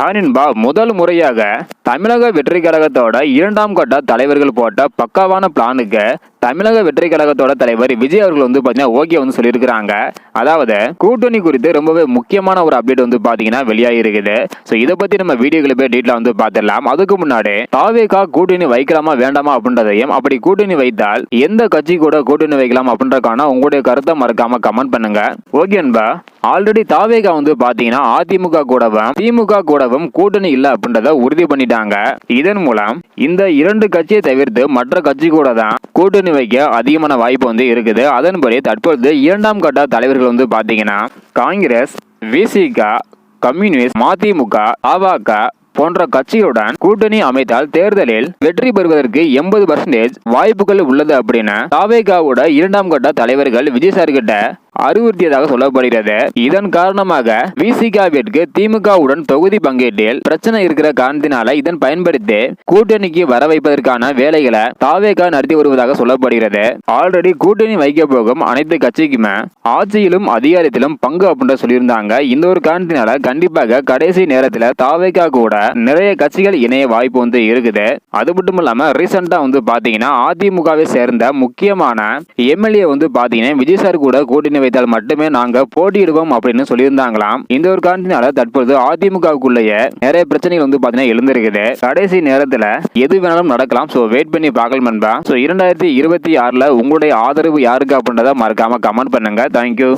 ஹானின்பா முதல் முறையாக தமிழக வெற்றி கழகத்தோட இரண்டாம் கட்ட தலைவர்கள் போட்ட பக்காவான பிளானுக்கு தமிழக வெற்றி கழகத்தோட தலைவர் விஜய் அவர்கள் வந்து பார்த்தீங்கன்னா ஓகே வந்து சொல்லியிருக்கிறாங்க. அதாவது கூட்டணி குறித்து ரொம்பவே முக்கியமான ஒரு அப்டேட் வந்து பார்த்தீங்கன்னா வெளியாகி இருக்குது ஸோ இதை பற்றி நம்ம வீடியோக்களை போய் டீட்டெயில் வந்து பார்த்துடலாம். அதுக்கு முன்னாடி தாவேகா கூட்டணி வைக்கலாமா வேண்டாமா அப்படின்றதையும் அப்படி கூட்டணி வைத்தால் எந்த கட்சி கூட கூட்டணி வைக்கலாம் அப்படின்றக்கான உங்களுடைய கருத்தை மறக்காம கமெண்ட் பண்ணுங்க. ஓகே அன்பா ஆல்ரெடி தாவேகா வந்து பார்த்தீங்கன்னா அதிமுக கூடவும் திமுக கூடவும் கூட்டணி இல்லை அப்படின்றத உறுதி பண்ணிட்டாங்க. இதன் மூலம் இந்த இரண்டு கட்சியை தவிர்த்து மற்ற கட்சி கூட தான் கூட்டணி வைக்க அதிகமான வாய்ப்பு வந்து இருக்குது. அதன்படி தற்பொழுது இரண்டாம் கட்ட தலைவர்கள் வந்து பாத்தீங்கன்னா காங்கிரஸ் விசிகா கம்யூனிஸ்ட் மதிமுக அவாக போன்ற கட்சிகளுடன் கூட்டணி அமைத்தால் தேர்தலில் வெற்றி பெறுவதற்கு எண்பது பர்சன்டேஜ் வாய்ப்புகள் உள்ளது அப்படின்னு தாவேகாவோட இரண்டாம் கட்ட தலைவர்கள் விஜய் சார் கிட்ட அறிவுறுத்தியதாக சொல்லப்படுகிறது. இதன் காரணமாக விசிகாவிற்கு திமுகவுடன் தொகுதி பங்கீட்டில் பிரச்சனை இருக்கிற காரணத்தினால இதன் பயன்படுத்தி கூட்டணிக்கு வர வைப்பதற்கான வேலைகளை தாவேகா நடத்தி வருவதாக சொல்லப்படுகிறது. ஆல்ரெடி கூட்டணி வைக்க போகும் அனைத்து கட்சிக்குமே ஆட்சியிலும் அதிகாரத்திலும் பங்கு அப்படின்ற சொல்லியிருந்தாங்க. இந்த ஒரு காரணத்தினால கண்டிப்பாக கடைசி நேரத்துல தாவேகா கூட நிறைய கட்சிகள் இணைய வாய்ப்பு வந்து இருக்குது. அது மட்டும் இல்லாம ரீசெண்டா வந்து பாத்தீங்கன்னா அதிமுகவை சேர்ந்த முக்கியமான எம்எல்ஏ வந்து பாத்தீங்கன்னா விஜய் சார் கூட கூட்டணி வைத்தால் மட்டுமே நாங்க போட்டியிடுவோம் அப்படின்னு சொல்லியிருந்தாங்களாம். இந்த ஒரு காரணத்தினால தற்போது அதிமுகவுக்குள்ளேயே நிறைய பிரச்சனைகள் வந்து பாத்தீங்கன்னா எழுந்திருக்குது. கடைசி நேரத்துல எது வேணாலும் நடக்கலாம். சோ வெயிட் பண்ணி பார்க்கலாம் நண்பா. சோ இரண்டாயிரத்தி இருபத்தி ஆறுல உங்களுடைய ஆதரவு யாருக்கு அப்படின்றத மறக்காம கமெண்ட் பண்ணுங்க. தேங்க்யூ